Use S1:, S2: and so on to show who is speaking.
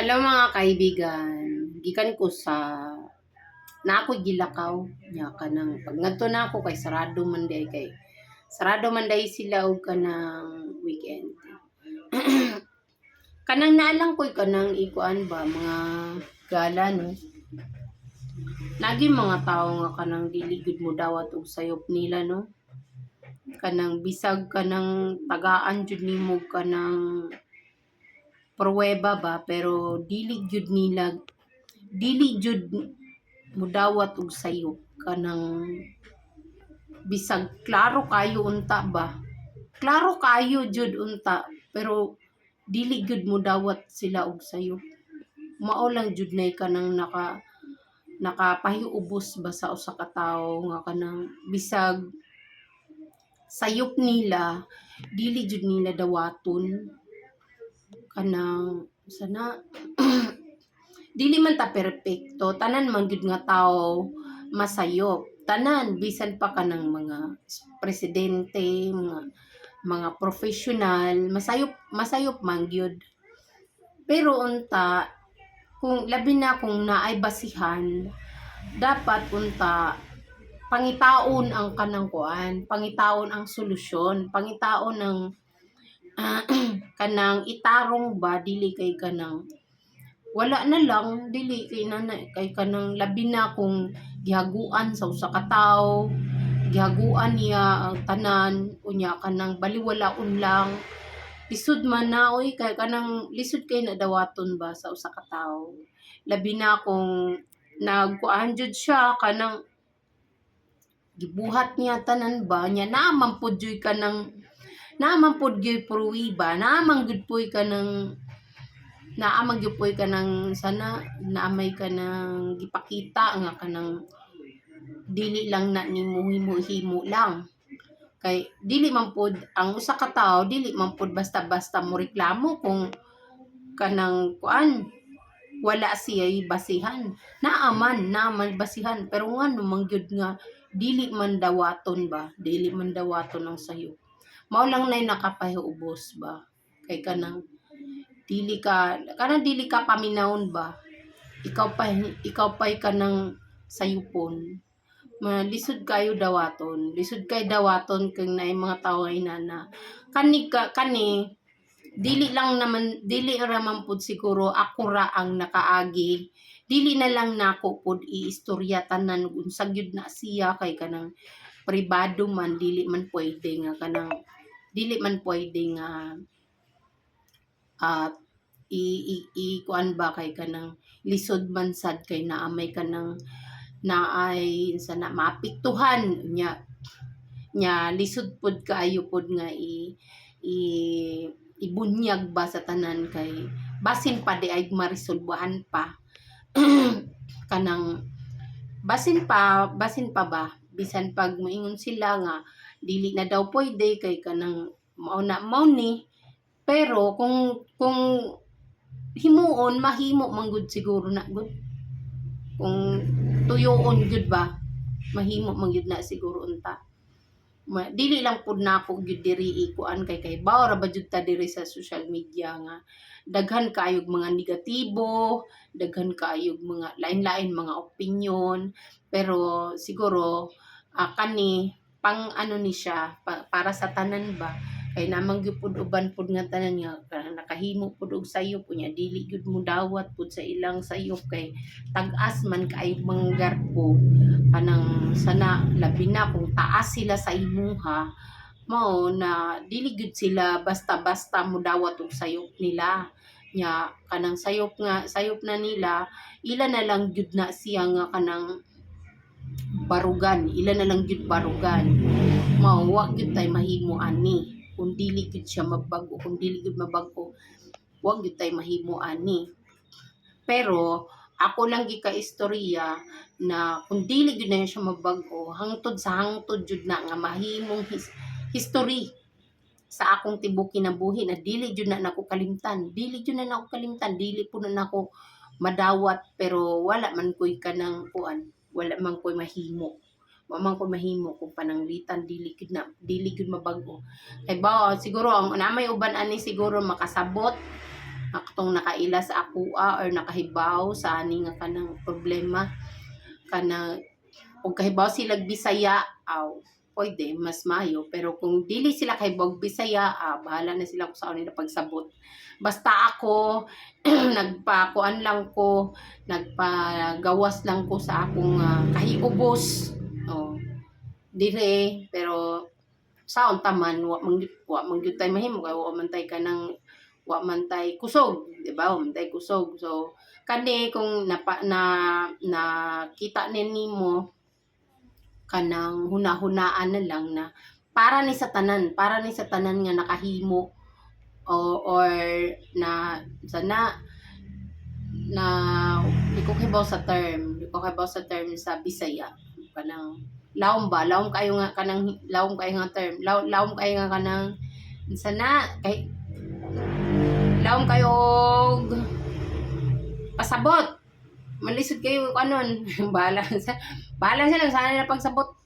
S1: Hello mga kaibigan, gikan ko sa na ako gilakaw nya kanang pag ngadto na ako kay sarado man day kay sarado man day sila og kanang weekend. kanang naalang koy kanang ikuan ba mga gala no. Nagi mga tao nga kanang dili gud mo dawat og sayop nila no. Kanang bisag kanang tagaan jud nimo kanang pruweba ba pero dili jud nila dili jud mudawat og sayop kanang bisag klaro kayo unta ba? Klaro kayo jud unta pero dili jud mudawat sila og sayop mao lang jud nay kanang naka nakapahiubos ba sa usa ka tawo nga kanang bisag sayop nila dili jud nila dawaton kanang sana dili man ta perpekto. Tanan man gyud nga tawo masayop tanan bisan pa kanang mga presidente mga mga professional masayop masayop man gyud. Pero unta kung labi na kung naay basihan dapat unta pangitaon ang kanang kuan pangitaon ang solusyon pangitaon ang kanang itarong ba dili kay kanang wala na lang dili kay nana kay kanang labi na kung gihaguan sa usa ka tawo gihaguan niya ang tanan unya kanang baliwalaon lang. Lisod man na oy kay kanang lisod kay na dawaton ba sa usa ka tawo? Labi na kung nagkuan jud siya kanang gibuhat niya tanan ba nya naman pud joy kanang naman pud gyud pruwi ba naman gud puy kanang naamang gyud puy kanang sana naamay ka ng gipakita nga kanang dili lang na nimo himo-himo lang. Kay dili man pud ang usa ka tawo dili man pud basta-basta mo reklamo kung kanang kuan wala siya basihan. Naaman naaman basihan pero ngano man gyud nga dili man dawaton ba? Dili man dawaton ang sayo mao lang nay nakapahiubos ba? Kay kanang dili ka kanang dili ka paminawon ba? Ikaw pa ikaw pa kanang sayupon. Lisod kayo dawaton. Lisod kay dawaton kung naay mga tao ay nana kani ka kani dili lang naman dili ra man pud siguro ako ra ang nakaagi. Dili na lang nako pud iistorya tanan unsa gyud na siya kay kanang pribado man dili man pwede nga kanang dili man pwede nga at i, i, i kuan ba kay kanang lisod man sad kay naamay kanang naay sa na maapektuhan nya nya lisod pud kaayo pud nga i, i ibunyag ba sa tanan kay basin pa di ay marisolbahan pa. Kanang basin pa basin pa ba? Bisan pag moingon sila nga dili na daw pwede kay kanang mao na mao pero kung kung himuon mahimo man gud siguro na gud. Kung tuyoon gud ba mahimo man gud na siguro unta. Ma, dili lang pud na ako gyud diri ikuan kay kay bawra ba jud ta diri sa social media nga. Daghan kaayog mga negatibo daghan kaayog mga lain-lain mga opinion pero siguro uh, kani pang ano ni siya pa, para sa tanan ba? Kay namang gyud uban pud nga tanan kanang nakahimo pud og sayop unya dili gyud mo dawat pud sa ilang sayop kay tag-as man kay mga garpo kanang sana labi na kung taas sila sa imuha mao na dili gyud sila basta-basta mo dawat og sayop nila. Nya kanang sayop nga sayop na nila ila na lang gyud na siya nga kanang barugan. Ila na lang gyud barugan. Mao wa gyud tay mahimo ani. Kung dili gud siya mabago kung dili gud mabago wag gud tay mahimo ani. Pero ako lang gi ka istorya na kung dili gud na siya mabago hangtod sa hangtod jud na nga mahimong his, history sa akong tibuok kinabuhi na dili jud na nako kalimtan. Dili jud na nako kalimtan dili po na nako madawat pero wala man koy kanang kuan wala man koy mahimo. Mamang ko mahimo kung pananglitan dili gid na dili gid mabago. Kay ba siguro ang namay uban ani siguro makasabot. Akatong nakaila sa akua or nakahibaw sa ani nga kanang problema. Kana ug kahibaw sila Bisaya aw pwede mas mayo pero kung dili sila kahibaw og Bisaya ah, bahala na sila kung sa nila pagsabot. Basta ako nagpakuan lang ko nagpagawas lang ko sa akong ah, kahiubos. Oh dire pero saon taman wa man gyud- wa man gyud tay mahimo kay wa man tay kanang wa man tay kusog di ba? Man tay kusog. So kani kung napa, na nakita ni nimo kanang hunahunaan na lang na para ni sa tanan para ni sa tanan nga nakahimo o or na sana na di ko sa term di ko sa term sa Bisaya. Kanang lawom ba? Lawom kayo nga kanang lawom kayo nga term. Law, lawom kayo nga kanang sana kay lawom kayo pasabot malisod kayo kanon bahala sa bahala sila sana nila pagsabot